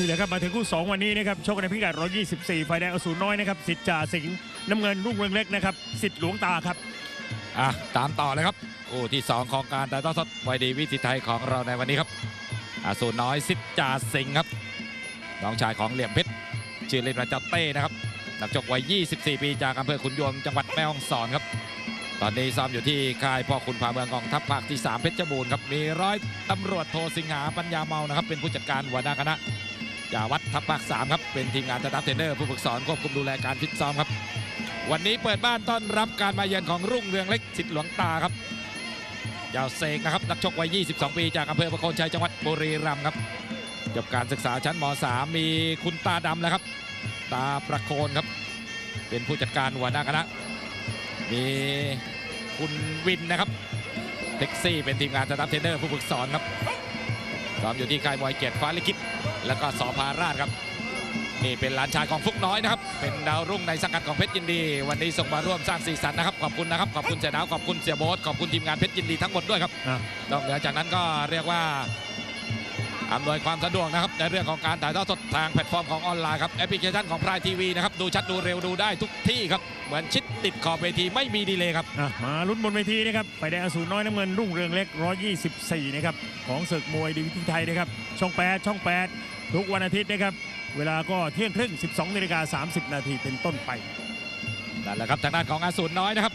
นี่แหละครับมาถึงคู่ 2 วันนี้นะครับชกกันในพิกัด 124ไฟแดงอสูรน้อยนะครับสิทธิ์จ่าสิงห์น้ำเงินรุ่งเรืองเล็กนะครับสิทธิ์หลวงตาครับอะตามต่อเลยครับคู่ที่ 2 ของการถ่ายทอดสดไวดีวิธีไทยของเราในวันนี้ครับอสูรน้อยสิทธิ์จ่าสิงห์ครับน้องชายของเหลี่ยมเพชรชื่อเล่นว่าเจ้าเต้นะครับนักชกวัย 24 ปีจากอำเภอขุนยวมจังหวัดแม่ฮ่องสอนครับ ตอนนี้ซ้อมอยู่ที่ค่ายพ่อคุณพาเมืองกองทัพภาคที่ 3 เพชรบูรณ์ครับ มีร้อยตำรวจโทสิงหาปัญญาเมานะครับ เป็นผู้จัดการหัวหน้าคณะ จาวัดทัพภาค3ครับ เป็นทีมงานสตาฟเทรนเนอร์ผู้ฝึกสอนควบคุมดูแลการฟิตซ้อมครับ วันนี้เปิดบ้านต้อนรับการมาเยือนของรุ่งเรืองเล็กสิทธิ์หลวงตาครับยาวเซงนะครับนักชกวัย 22 ปีจากอำเภอประโคนชัยจังหวัดบุรีรัมย์ครับจบการศึกษาชั้นม .3 มีคุณตาดำแล้วครับ ตาประโคนครับ เป็นผู้จัดการหัวหน้าคณะ มีคุณวินนะครับเท็กซี่เป็นทีมงานสตาฟเทรนเนอร์ผู้ฝึกสอนครับซ้อมอยู่ที่ค่ายมวยเกียรติฟ้าลิขิต แล้วก็สอพาราชครับนี่เป็นหลานชายของฟุกน้อยนะครับ เป็นดาวรุ่งในสังกัดของเพชรยินดี วันนี้ส่งมาร่วมสร้างสีสันนะครับ ขอบคุณนะครับ ขอบคุณเสียดาว ขอบคุณเสียโบ๊ทขอบคุณทีมงานเพชรยินดีทั้งหมดด้วยครับอะนอกเหนือจากนั้นก็เรียกว่าอำนวยความสะดวกนะครับ ในเรื่องของการถ่ายทอดสดทางแพลตฟอร์มของออนไลน์ครับ แอปพลิเคชันของพรายทีวีนะครับ ดูชัดดูเร็วดูได้ทุกที่ครับ เหมือนชิดติดขอบเวทีไม่มีดีเลย์ครับอะมาลุ้นบนเวทีนะครับไฟแดงอสูรน้อยน้ำเงินรุ่งเรืองเล็ก 124 นะครับ ของศึกมวยดีวิธีไทยนะครับ ช่อง 8 ช่อง 8 ทุกวันอาทิตย์นะครับ เวลาก็เที่ยงครึ่ง 12นาฬิกา30 นาทีเป็นต้นไปนั่นแหละครับทางด้านของอาสูรน้อยนะครับ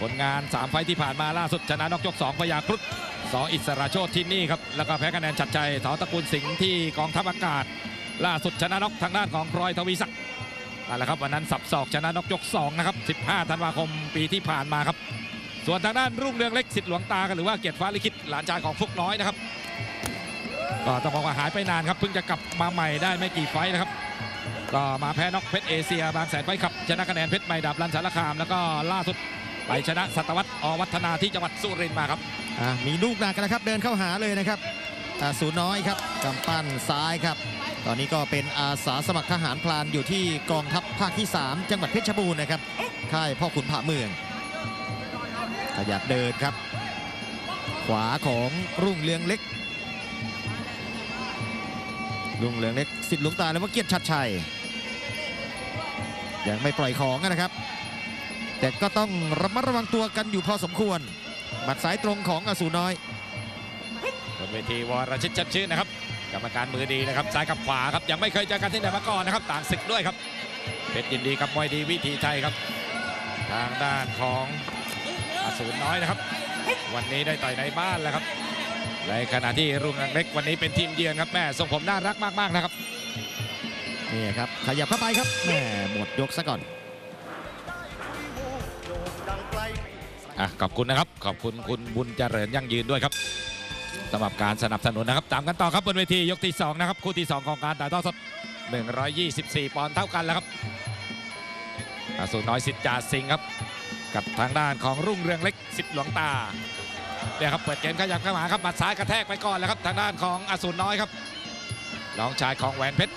ผลงาน 3 ไฟที่ผ่านมาล่าสุดชนะนอกยก 2 พยาครุฑสออิสระโชตที่นี่ครับ แล้วก็แพ้คะแนนชัดชัยสอตระกูลสิงห์ที่กองทัพอากาศ ล่าสุดชนะนอกทางด้านของพลอยทวีศักดิ์นั่นแหละครับวันนั้นสับศอกชนะนอกยก 2 นะครับ 15 ธันวาคมปีที่ผ่านมาครับ ส่วนทางด้านรุ่งเรืองเล็กสิทธิ์หลวงตากันหรือว่าเกียรติฟ้าลิขิตหลานชายของฟุกน้อยนะครับ ก็ต้องบอกว่าหายไปนานครับเพิ่งจะกลับมาใหม่ได้ไม่กี่ไฟนะครับก็มาแพ้น็อกเพชรเอเชีย บางแสนไฟขับ ชนะคะแนนเพชรใหม่ดาบรันสารคาม แล้วก็ล่าสุดไปชนะสัตวัตอวัฒนาที่จังหวัดสุรินทร์มาครับมีลูกหนักนะครับเดินเข้าหาเลยนะครับศูนย์น้อยครับกำปั้นซ้ายครับ ตอนนี้ก็เป็นอาสาสมัครทหารพลานอยู่ที่กองทัพภาคที่ 3 จังหวัดเพชรบูรณ์นะครับค่ายพ่อขุนผาเมืองขยับเดินครับ ขวาของรุ่งเรืองเล็ก รุ่งเรืองเล็กสิทธิ์หลวงตาและว่าเกียรติชัดชัย ยังไม่ปล่อยของนะครับ แต่ก็ต้องระมัดระวังตัวกันอยู่พอสมควรหมัดสายตรงของอสูรน้อยบนเวทีวรชิตชัดชื่นนะครับกรรมการมือดีนะครับซ้ายกับขวาครับยังไม่เคยเจอกันที่ไหนมาก่อนนะครับ ต่างศึกด้วยครับเพชรยินดีกับมวยดีวิธีไทยครับ ทางด้านของอสูรน้อยนะครับ วันนี้ได้ต่อยในบ้านแล้วครับ ในขณะที่รุ่งเรืองเล็กวันนี้เป็นทีมเยือนครับแม่ทรงผมน่ารักมากๆนะครับนี่ครับขยับเข้าไปครับแหมหมดยกซะก่อนอะขอบคุณนะครับ ขอบคุณคุณบุญเจริญยั่งยืนด้วยครับสำหรับการสนับสนุนนะครับ ตามกันต่อครับบนเวทียกที่ 2 นะครับ คู่ที่ 2 ของการถ่ายทอดสด 124 ปอนด์เท่ากันแล้วครับอาสูรน้อยสิทธิ์จ่าสิงห์ครับ กับทางด้านของรุ่งเรืองเล็กสิทธิ์หลวงตา เนี่ยครับเปิดเกมขยับเข้ามาครับหมัดซ้ายกระแทกไปก่อนแล้วครับทางด้านของอสูรน้อยครับน้องชายของแหวนเพชร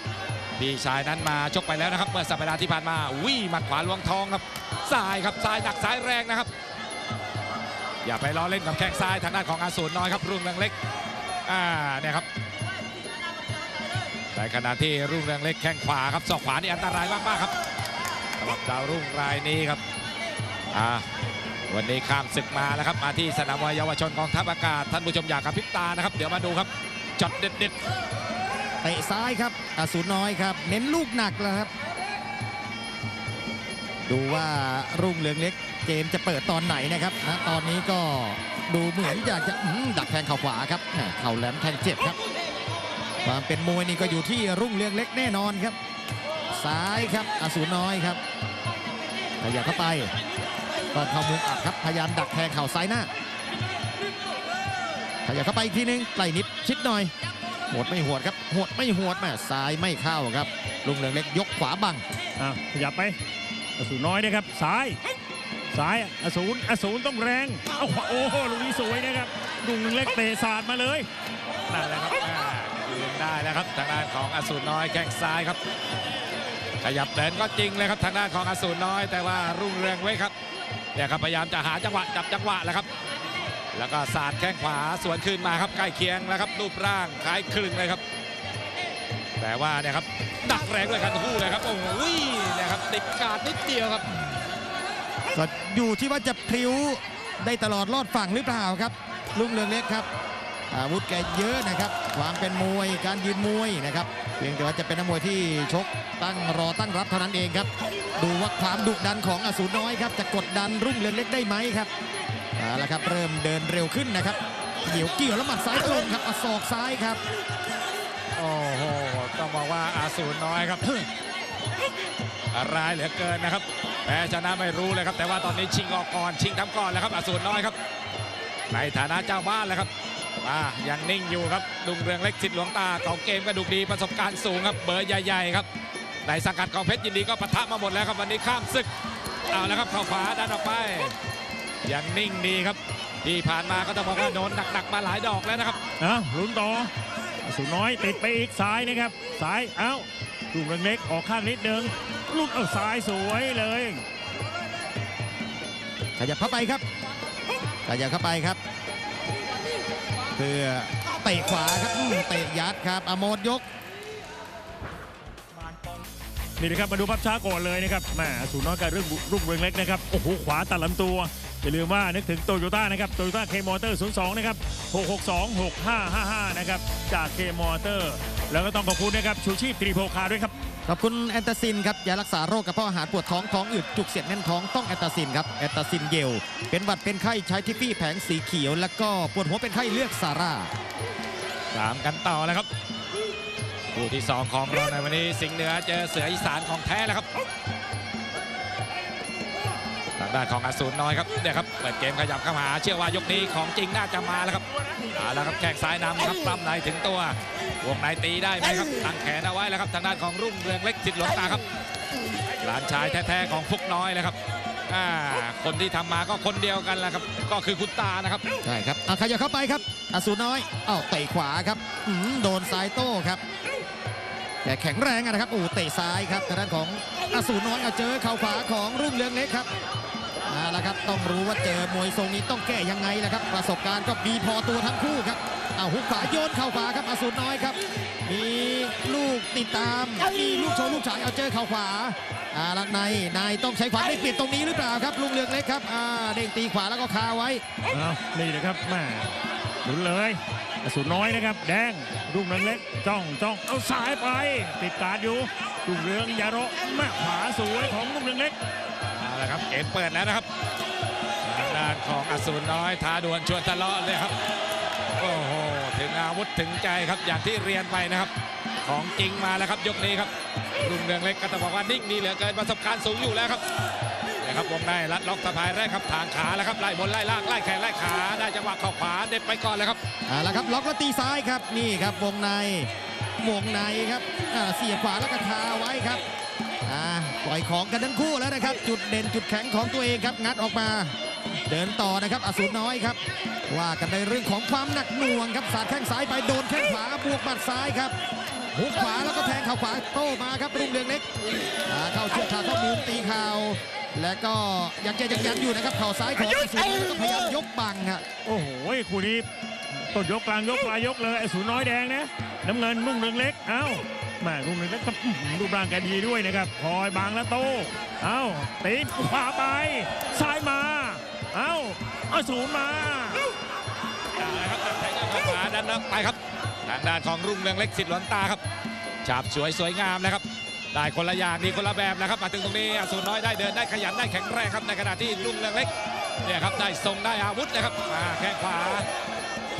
พี่ชายนั้นมาชกไปแล้วนะครับ เมื่อสัปดาห์ที่ผ่านมาวิ่หมัดขวาลวงทองครับซ้ายครับซ้ายหนักซ้ายแรงนะครับ อย่าไปล้อเล่นกับแข้งซ้ายทางด้านของอาสูรน้อยครับรุ่งเรืองเล็กอ่าเนี่ยครับแต่ขณะที่รุ่งเรืองเล็กแข้งขวาครับศอกขวานี่อันตรายมากๆครับสำหรับดาวรุ่งรายนี้ครับอ่า วันนี้ข้ามศึกมาแล้วครับมาที่สนามวยเยาวชนกองทัพอากาศท่านผู้ชมอยากกับพิบตานะครับ เดี๋ยวมาดูครับจดเด็ดเตะซ้ายครับอสูรน้อยครับ เน้นลูกหนักแล้วครับ ดูว่ารุ่งเรืองเล็กเกมจะเปิดตอนไหนนะครับณตอนนี้ก็ดูเหมือนอยากจะดักแทงเข่าขวาครับเข่าแหลมแทงเจ็บครับ ความเป็นมวยนี่ก็อยู่ที่รุ่งเรืองเล็กแน่นอนครับ ซ้ายครับอสูรน้อยครับขยับเข้าไป ตอนเข้ามุมอัดครับพยายามดักแทงเข่าซ้ายหน้าขยับเข้าไปอีกทีนึงไล่นิดชิดหน่อยหวดไม่หวดครับหวดไม่หวดแม่ซ้ายไม่เข้าครับ ลุงเรืองเล็กยกขวาบังอะขยับไปอสูรน้อยนะครับซ้ายซ้ายอสูรอสูรต้องแรงเอาขวาโอ้โหลูกนี้สวยนะครับรุ่งเรืองเล็กเตะสาดมาเลยนั่นแหละครับยืนได้แล้วครับทางด้านของอสูรน้อยแข้งซ้ายครับ ขยับเดินก็จริงเลยครับทางด้านของอสูรน้อย แต่ว่ารุ่งเรืองไว้ครับ เนี่ยครับพยายามจะหาจังหวะจับจังหวะแหล้วครับ แล้วก็สาดแข้งขวาสวนคืนมาครับใกล้เคียงแล้วครับรูปร่างคล้ายคลึงเลยครับ แต่ว่าเนี่ยครับดักแรงด้วยกันคู่เลยครับโอ้โหเนี่ยครับติดกาดนิดเดียวครับก็อยู่ที่ว่าจะพริ้วได้ตลอดรอดฝั่งหรือเปล่าครับลุงเรืองเล็กครับอาวุธแกเยอะนะครับความเป็นมวยการยืนมวยนะครับเพียงแต่ว่าจะเป็นนักมวยที่ชกตั้งรอตั้งรับเท่านั้นเองครับ ดูว่าความดุดันของอสูรน้อยครับจะกดดันรุ่งเรืองเล็กได้ไหมครับเอาละครับเริ่มเดินเร็วขึ้นนะครับเกี่ยวเกี่ยวแล้วหมัดซ้ายตรงครับอาศอกซ้ายครับโอ้โหต้องบอกว่าอาสูรน้อยครับร้ายเหลือเกินนะครับแพ้ชนะไม่รู้เลยครับ แต่ว่าตอนนี้ชิงออกก่อนชิงทำก่อนแล้วครับอาสูรน้อยครับ ในฐานะเจ้าบ้านแล้วครับมายังนิ่งอยู่ครับดุงเรืองเล็กสิทธิ์หลวงตาเก่าเกมกระดูกดีประสบการณ์สูงครับเบอร์ใหญ่ๆครับ ในสังกัดของเพชรยินดีก็ปะทะมาหมดแล้วครับวันนี้ข้ามศึกเอาแล้วครับเข้าขวาดันออกไปยังนิ่งดีครับที่ผ่านมาก็ต้องบอกว่าโดนหนักๆมาหลายดอกแล้วนะครับอะลุ้นต่ออสูรน้อยติดไปอีกซ้ายนะครับซ้ายเอ้าลูกเล็กๆออกข้างนิดนึงลุดเอาซ้ายสวยเลยขยับเข้าไปครับขยับเข้าไปครับเพื่อเตะขวาครับอืมเตะยัดครับอโมดยก นี่นะครับมาดูภาพช้าก่อนเลยนะครับแหมอสูรน้อยกับเรื่องรุ่งเรืองเล็กนะครับโอ้โหขวาตัดลำตัวอย่าลืมว่านึกถึงโตโยต้านะครับโตโยต้าเคมอเตอร์ 02 นะครับ 662 6555 นะครับ จากเคมอเตอร์ แล้วก็ต้องขอบคุณนะครับ ชูชีพตรีโพคาด้วยครับ ขอบคุณแอนตาซินครับยารักษาโรคกระเพาะอาหารปวดท้องท้องอืดจุกเสียดแน่นท้องต้องแอนตาซินครับแอนตาซินเยลเป็นหวัดเป็นไข้ใช้ทิฟฟี่แผงสีเขียว แล้วก็ปวดหัวเป็นไข้เลือกซาร่าตามกันต่อแล้วครับ คู่ที่ 2 ของเราในวันนี้สิงห์เหนือเจอเสืออีสานของแท้แล้วครับทางด้านของอสูรน้อยครับเนี่ยครับเปิดเกมขยับเข้ามาเชื่อว่ายกนี้ของจริงน่าจะมาแล้วครับเอาแล้วครับแข้งซ้ายนำครับปล้ำในถึงตัววงในตีได้ไหมครับตั้งแขนเอาไว้แล้วครับทางด้านของรุ่งเรืองเล็กสิทธิ์หลวงตาครับหลานชายแท้ๆของฟุกน้อยเลยครับอ่าคนที่ทำมาก็คนเดียวกันแหละครับ ก็คือคุณตานะครับใช่ครับอะขยับเข้าไปครับอสูรน้อยอ้าวเตะขวาครับโดนซ้ายโต้ครับ กแข็งแรงนะครับโอ้เตะซ้ายครับทางด้านของอสูรน้อยเอาเจอเข่าขวาของรุ่งเรืองเล็กครับเอาละครับต้องรู้ว่าเจอมวยทรงนี้ต้องแก้ยังไงนะครับ ประสบการณ์ก็มีพอตัวทั้งคู่ครับเอาหุกขวาโยนเข่าขวาครับอสูรน้อยครับ มีลูกติดตามมีลูกโชว์ลูกฉายเอาเจอเข่าขวาอาลักในนายต้องใช้ความได้เปรียบตรงนี้หรือเปล่าครับลุงเรืองเล็กครับอ่าเด้งตีขวาแล้วก็คาไว้นี่นะครับแม่หมุนเลย อสูรน้อยนะครับ แดงรุ่งเรืองเล็กจ้องจ้องเอาซ้ายไป ติดการอยู่รุ่งเรืองยาโระแม่ขวาสวยของรุ่งเรืองเล็กเอาละครับเกมเปิดแล้วนะครับทางด้านของอสูรน้อยท้าดวลชวนทะเลาะเลยครับโอ้โหถึงอาวุธถึงใจครับอย่างที่เรียนไปนะครับ ของจริงมาแล้วครับยกนี้ครับรุ่งเรืองเล็กก็ต้องบอกว่านิ่งดีเหลือเกินประสบการณ์สูงอยู่แล้วครับ ครับวงในรัดล็อกสะพายแรกครับทางขาแล้วครับไล่บนไล่ล่างไล่แขนไล่ขาได้จังหวะเข้าขวาเด็ดไปก่อนเลยครับเอาละครับล็อกแล้วตีซ้ายครับนี่ครับวงในวงในครับอ่าเสียบขวาแล้วก็คาไว้ครับอ่าปล่อยของกันทั้งคู่แล้วนะครับ จุดเด่นจุดแข็งของตัวเองครับงัดออกมา เดินต่อนะครับอสูรน้อยครับ ว่ากันในเรื่องของความหนักหน่วงครับสาดแข้งซ้ายไปโดนแข้งขวาบวกหมัดซ้ายครับ หุกขวาแล้วก็แทงเข่าขวาโต้มาครับรุ่งเรืองเล็กอ่าเข้าช่วงขาเข้ามุมตีเข่าและก็ยังแกยังยันอยู่นะครับเข่าซ้ายของอสูรน้อยแล้วก็พยายามยกบังครับโอ้โหคู่นี้ต้นยกกลางยกปลายยกเลยไอ้สูรน้อยแดงนะน้ำเงินรุ่งเรืองเล็กเอ้าแม่รุ่งเรืองเล็กก็อื้อหือรูปร่างแกดีด้วยนะครับคอยบางแล้วโตเอ้าตีขวาไปซ้ายมาเอ้าเอาสูรมาเอาละครับแทงด้วยเข้าขวาดันไปครับ ทางด้านของรุ่งเรืองเล็กสิทธิ์หลวงตาครับฉาบสวยสวยงามนะครับ ได้คนละอย่างดีคนละแบบนะครับ มาถึงตรงนี้อสูรน้อยได้เดินได้ขยันได้แข็งแรงครับในขณะที่รุ่งเรืองเล็กเนี่ยครับได้ทรงได้อาวุธนะครับมาแข้งขวา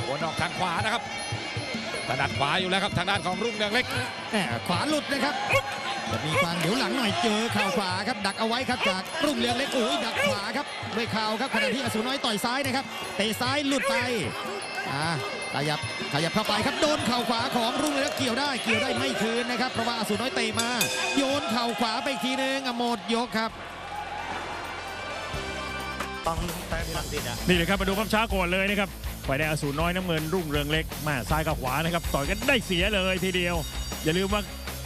หัวนออกทางขวานะครับถนัดขวาอยู่แล้วครับทางด้านของรุ่งเรืองเล็กแหมขวาหลุดนะครับจะมีความเดี๋ยวหลังหน่อยเจอเข่าขวาครับดักเอาไว้ครับจากรุ่งเรืองเล็กโอ้ยดักขวาครับด้วยเข่าครับขณะที่อสูรน้อยต่อยซ้ายนะครับเตะซ้ายหลุดไปอ่า ขยับขยับเข้าไปครับโดนเข่าขวาของรุ่งเรืองเล็กเกี่ยวได้เกี่ยวได้ไม่คืนนะครับเพราะว่าอสูรน้อยเตะมา โยนเข่าขวาไปอีกทีนึงอโมดยกครับนี่เลยครับมาดูภาพช้าก่อนเลยนะครับฝ่ายแดงอสูรน้อยน้ำเงินรุ่งเรืองเล็กมาซ้ายกับขวานะครับต่อยกันได้เสียเลยทีเดียว อย่าลืมว่า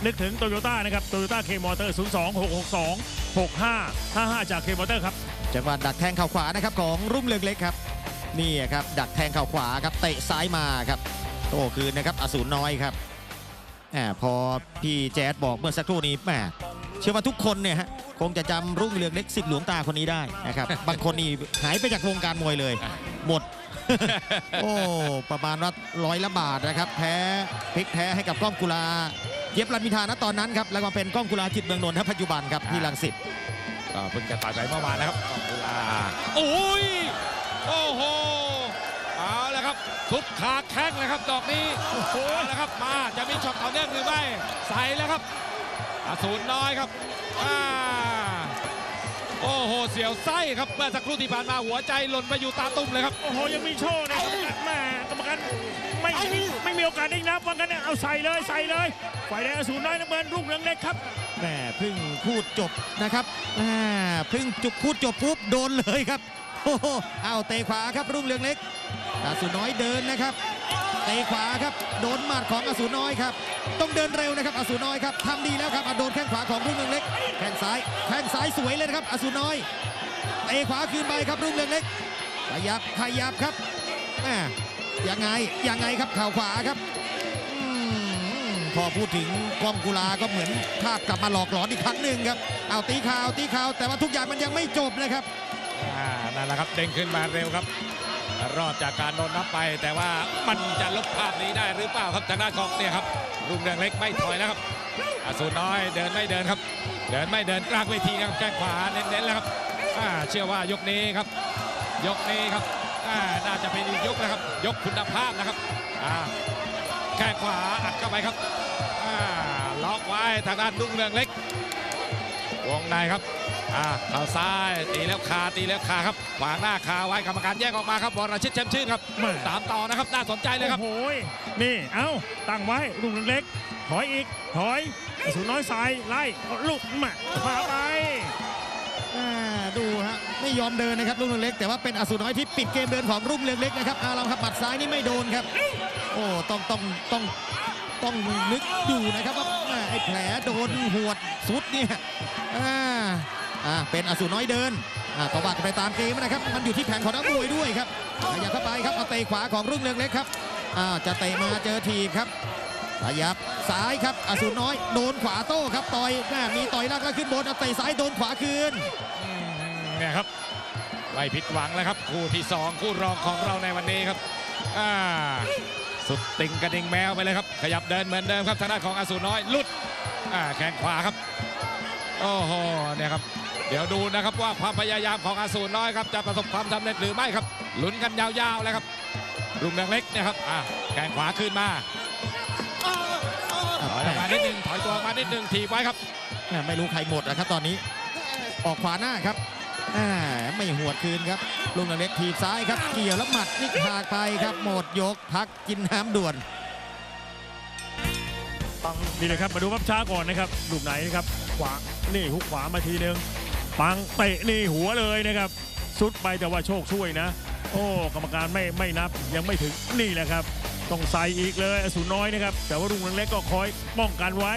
นึกถึงโตโยต้านะครับโตโยต้าเคมอเตอร์0 2 6 6 2 6 5 5 5 จากเคมอเตอร์ครับจังหวะดักแทงเข่าขวานะครับของรุ่งเรืองเล็กครับ นี่ครับดักแทงเข่าขวาครับเตะซ้ายมาครับโต้คืนนะครับอสูรน้อยครับอ่าพอพี่แจ๊ดบอกเมื่อสักครู่นี้แหมเชื่อว่าทุกคนเนี่ยฮะคงจะจำรุ่งเรืองเล็กสิทธิ์หลวงตาคนนี้ได้นะครับบางคนนี่หายไปจากวงการมวยเลย หมด โอ้ประมาณว่าร้อยละบาทนะครับ แพ้พลิกแพ้ให้กับกล้องกุลาเย็บรันมิธานะตอนนั้นครับแล้วมาเป็นกล้องกุลาจิตเมืองนนท์นะปัจจุบันครับที่ลังสิตก็เพิ่งจะต่อยไปเมื่อวานนะครับกองกุลาโอ้ย โอ้โหเอาละครับสุดขาแข้งเลยครับดอกนี้โอ้โหแล้วครับมาจะมีช็อตต่อเนื่องหรือไม่ใส่แล้วครับอาสูรน้อยครับอ่าโอ้โหเสียวไส้ครับเมื่อสักครู่ที่ผ่านมาหัวใจหล่นไปอยู่ตาตุ่มเลยครับโอ้โหยังมีโชว์นะแม่กรรมการไม่ไม่ไม่มีโอกาสได้นับว่ากันเนี่ยเอาใส่เลยใส่เลยฝ่ายแดงอสูรน้อยน้ำเงินรุ่งเรืองเล็กครับแหมเพิ่งพูดจบนะครับอ่าเพิ่งจุกพูดจบปุ๊บโดนเลยครับโอ้โห เอาเตะขวาครับรุ่งเรืองเล็กอสูรน้อยเดินนะครับเตะขวาครับโดนหมัดของอสูรน้อยครับต้องเดินเร็วนะครับอสูรน้อยครับทำดีแล้วครับโดนแข้งขวาของรุ่งเรืองเล็กแข้งซ้ายแข้งซ้ายสวยเลยนะครับอสูรน้อยเตะขวาคืนไปครับรุ่งเรืองเล็กขยับขยับครับแหมยังไงยังไงครับเข่าขวาครับพอพูดถึงกล้องกุลาก็เหมือนภาพกลับมาหลอกหลอนอีกครั้งหนึ่งครับเอาตีข่าวตีข่าวแต่ว่าทุกอย่างมันยังไม่จบนะครับ นั่นแหละครับเด้งขึ้นมาเร็วครับ รอดจากการโดนนับไป แต่ว่ามันจะลบภาพนี้ได้หรือเปล่าครับทางด้านของเนี่ยครับรุ่งเรืองเล็กไม่ถอยแล้วครับอสูรน้อยเดินไม่เดินครับ เดินไม่เดินกลางเวทีครับแข้งขวาเน้นๆแล้วครับเชื่อว่ายกนี้ครับ ยกนี้ครับน่าจะเป็นอีกยกนะครับ ยกคุณภาพนะครับแข้งขวาอัดเข้าไปครับล็อกไว้ทางด้านรุ่งเรืองเล็กวงในครับ อ่าเข่าซ้ายตีแล้วคาตีแล้วคาครับขวางหน้าคาไว้กรรมการแยกออกมาครับวรชิตแชมชื่นครับมาตามต่อนะครับน่าสนใจเลยครับ โอ้โหนี่เอ้าตั้งไว้รุ่งเรืองเล็กถอยอีกถอยอสูรน้อยสายไล่ลูกมาพาไปอ่าดูฮะไม่ยอมเดินนะครับรุ่งเรืองเล็ก แต่ว่าเป็นอสูรน้อยที่ปิดเกมเดินของรุ่งเรืองเล็กนะครับเอาละครับหมัดซ้ายนี่ไม่โดนครับ โอ้ต้องต้องต้องต้องนึกอยู่นะครับว่าแม่ไอ้แผลโดนหวดสุดเนี่ยอ่า อ่าเป็นอสูรน้อยเดินอ่าก็ว่ากันไปตามเกมนะครับ มันอยู่ที่แผนของนักมวยด้วยครับขยับเข้าไปครับเอาเตะขวาของรุ่งเรืองเล็กครับอ่าจะเตะมาเจอทีครับขยับซ้ายครับอสูรน้อยโดนขวาโต้ครับต่อยแม่มีต่อยล่างแล้วขึ้นบนเอาเตะซ้ายโดนขวาคืนเนี่ยครับไม่ผิดหวังแล้วครับ คู่ที่ 2 คู่รองของเราในวันนี้ครับอ่าสุดติงกระดิ่งแมวไปเลยครับ ขยับเดินเหมือนเดิมครับทางด้านของอสูรน้อยลุดอ่าแข้งขวาครับโอ้โหเนี่ยครับ ดี๋ยวดูนะครับว่าความพยายามของอาสูรน้อยครับจะประสบความสำเร็จหรือไม่ครับลุ้นกันยาวๆเลยครับรุ่งเรืองเล็กเนี่ยครับอ่าแข้งขวาขึ้นมาถอยออกมานิดนึงถอยตัวออกมานิดนึงถีบไว้ครับแม่ไม่รู้ใครหมดนะครับตอนนี้ ออกขวาหน้าครับอ่าไม่หวดคืนครับลุงเล็กทีบซ้ายครับ เกี่ยวแล้วหมัดนิกหากไปครับหมดยกพักกินน้ำด่วน นี่เลยครับมาดูภาพช้าก่อนนะครับลูกไหนนะครับขวานี่หุกขวามาทีนึง ปังเตะนี่หัวเลยนะครับสุดไปแต่ว่าโชคช่วยนะ โอ้กรรมการไม่ไม่นับยังไม่ถึงนี่แหละครับ ต้องใส่อีกเลยอสูรน้อยนะครับ แต่ว่ารุ่งเรืองเล็กก็คอยป้องกันไว้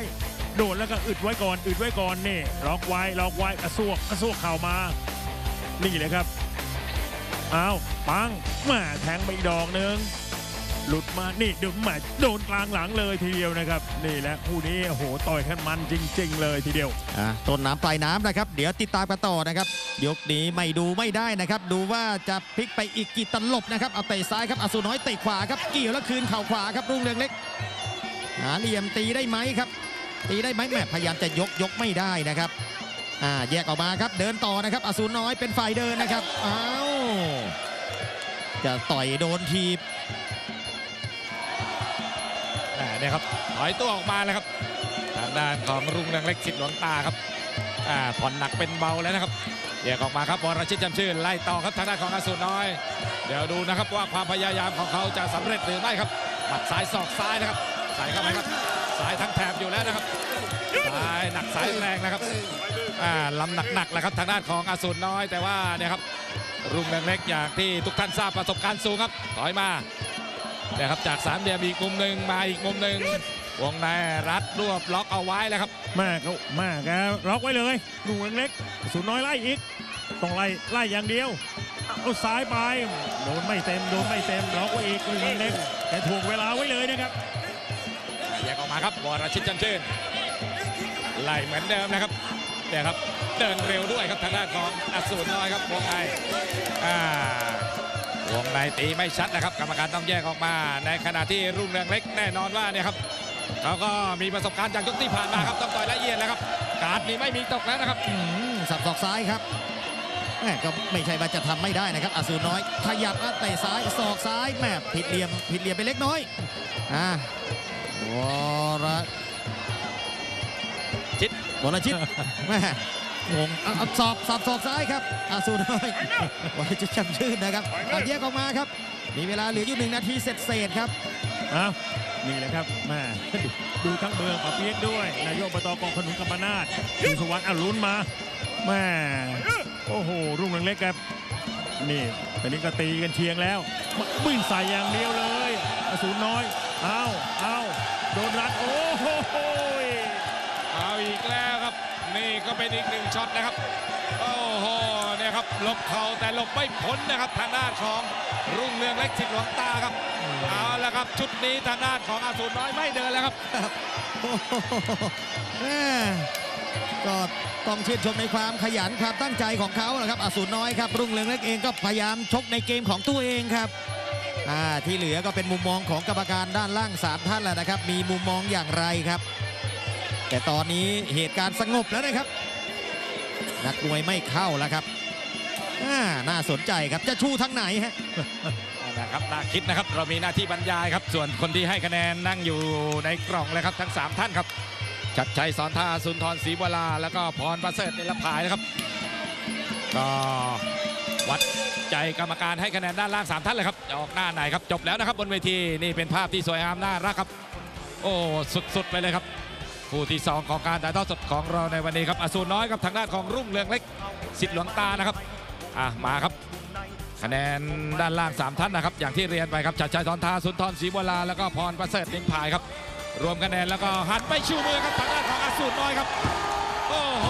โดดแล้วก็อึดไว้ก่อนอึดไว้ก่อนนี่ล็อกไว้ล็อกไว้กระซวกกระซวกเข่ามา นี่เลยครับเอาปังมาแทงไปอีกดอกหนึ่ง หลุดมา นี่เดี๋ยวแหมาโดนกลางหลังเลยทีเดียวนะครับ นี่แหละคู่นี้โอ้โหต่อยกันมันจริง ๆ เลยทีเดียวอะต้นน้ำปลายน้ำนะครับ เดี๋ยวติดตามกันต่อนะครับ ยกนี้ไม่ดูไม่ได้นะครับ ดูว่าจะพลิกไปอีกกี่ตลบนะครับ เอาเตะซ้ายครับอสูรน้อยเตะขวาครับ เกี่ยวแล้วคืนเข่าขวาครับรุ่งเรืองเล็ก หาเหลี่ยมตีได้ไหมครับ ตีได้ไหมแหมพยายามจะยกยกไม่ได้นะครับอ่าแยกออกมาครับเดินต่อนะครับอสูรน้อยเป็นฝ่ายเดินนะครับอ้าวจะต่อยโดนทีบ เนี่ยครับถอยตัวออกมาแล้วครับ ทางด้านของรุ่งเรืองเล็กสิทธิ์หลวงตาครับอ่าผ่อนหนักเป็นเบาแล้วนะครับแยกออกมาครับวรชิตจำชื่นไล่ต่อครับทางด้านของอาสูรน้อย เดี๋ยวดูนะครับว่าความพยายามของเขาจะสำเร็จหรือไม่ครับหมัดซ้ายศอกซ้ายนะครับใส่เข้าไปครับสายทั้งแถบอยู่แล้วนะครับสายหนักสายแรงนะครับอ่าลำหนักๆแหละครับทางด้านของอาสูรน้อยแต่ว่าเนี่ยครับรุ่งเรืองเล็กอย่างที่ทุกท่านทราบประสบการณ์สูงครับถอยมา นี่ยครับจากสามเหลี่ยมอีกมุมหนึ่งมาอีกมุมหนึ่งวงในรัดรวบล็อกเอาไว้แล้วครับมากเขามากแกล็อกไว้เลยลุงเล็กอสูรน้อยไล่อีกต้องไล่ไล่อย่างเดียวเอาซ้ายไปโดนไม่เต็มโดนไม่เต็มล็อกไว้อีกลุงเล็กแกถ่วงเวลาไว้เลยนะครับแยกออกมามาครับวรชิตจันชื่นไล่เหมือนเดิมนะครับเนี่ยครับเดินเร็วด้วยครับทางด้านของอสูรน้อยครับวงในอ่าวงในตีไม่ชัดนะครับก รรมการต้องแยกออกมา ในขณะที่รุ่งเรืองเล็กแน่นอนว่าเนี่ยครับเขาก็มีประสบการณ์จากยกที่ผ่านมาครับต้องต่อยละเอียดแล้วครับ การดนี่ไม่มีตกแล้วนะครับอืมสับศอกซ้ายครับแม่ก็ไม่ใช่ว่าจะทำไม่ได้นะครับอสูรน้อย ขยับอะเตะซ้ายศอกซ้ายแม่ผิดเหลี่ยมผิดเหลี่ยมไปเล็กน้อยอ่าวรชิดวรชิตแม่งงเอาเอาสอบสับศอกซ้ายครับอาสูรน้อยวรชิตจำชื่นนะครับเอาแยกออกมาครับ มีเวลาเหลืออยู่หนึ่งนาทีเสร็จเศษๆครับอ้าวนี่แหละครับแม่ดูทั้งเมืองปะเปียกด้วย นายกอบตกองขนุนกำมนาดคุณสุวัสดิ์อรุณมาแม่โอ้โห รุ่งเรืองเล็กครับ นี่ตอนนี้ก็ตีกันเชียงแล้วบึ้นใส่อย่างเดียวเลยอสูรน้อย เอาเอาโดนรัด โอ้โหเอาอีกแล้วครับ นี่ก็เป็นอีกหนึ่งช็อตนะครับ หลบเข่าแต่หลบไม่พ้นนะครับทางด้านของรุ่งเรืองเล็กสิทธิ์หลวงตาครับเอาละครับชุดนี้ทางด้านของอาสูรน้อยไม่เดินแล้วครับโอ้โหแม่ก็ต้องชื่นชมในความขยันความตั้งใจของเขาแหละครับอสูรน้อยครับ รุ่งเรืองเล็กเองก็พยายามชกในเกมของตัวเองครับอ่าที่เหลือก็เป็นมุมมองของกรรมการด้านล่างสามท่านแหละนะครับ มีมุมมองอย่างไรครับ แต่ตอนนี้เหตุการณ์สงบแล้วนะครับ นักมวยไม่เข้าแล้วครับอ่า น่าสนใจครับจะชูทั้งไหนฮะนะครับน่าคิดนะครับเรามีหน้าที่บรรยายครับ ส่วนคนที่ให้คะแนนนั่งอยู่ในกล่องเลยครับทั้ง 3 ท่านครับชัดชัยสอนท่าสุนทรศรีวราแล้วก็พรประเสริฐเนรพายนะครับก็วัดใจกรรมการให้คะแนนด้านล่าง3ท่านเลยครับออกหน้าไหนครับจบแล้วนะครับบนเวทีนี่เป็นภาพที่สวยงามน่ารักครับ โอ้สุดๆไปเลยครับคู่ที่ 2 ของการถ่ายทอดสดของเราในวันนี้ครับอสูรน้อยกับทางด้านของรุ่งเรืองเล็กสิทธิ์หลวงตานะครับ อะมาครับ คะแนนด้านล่าง 3 ท่านนะครับ อย่างที่เรียนไปครับชัดชัยสอนทาสุนทรศรีบัวราแล้วก็พรประเสริฐนินพายครับ รวมคะแนนแล้วก็หันไปชูมือครับทางด้านของอสูรน้อยครับ โอ้โห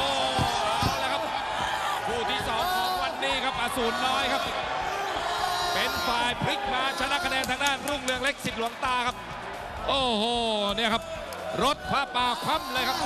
เอาละครับคู่ที่2ของวันนี้ครับอสูรน้อยครับ เป็นฝ่ายพลิกมาชนะคะแนนทางด้านรุ่งเรืองเล็กสิทธิ์หลวงตาครับ โอ้โหเนี่ยครับรถพระป่าคว่ำเลยครับ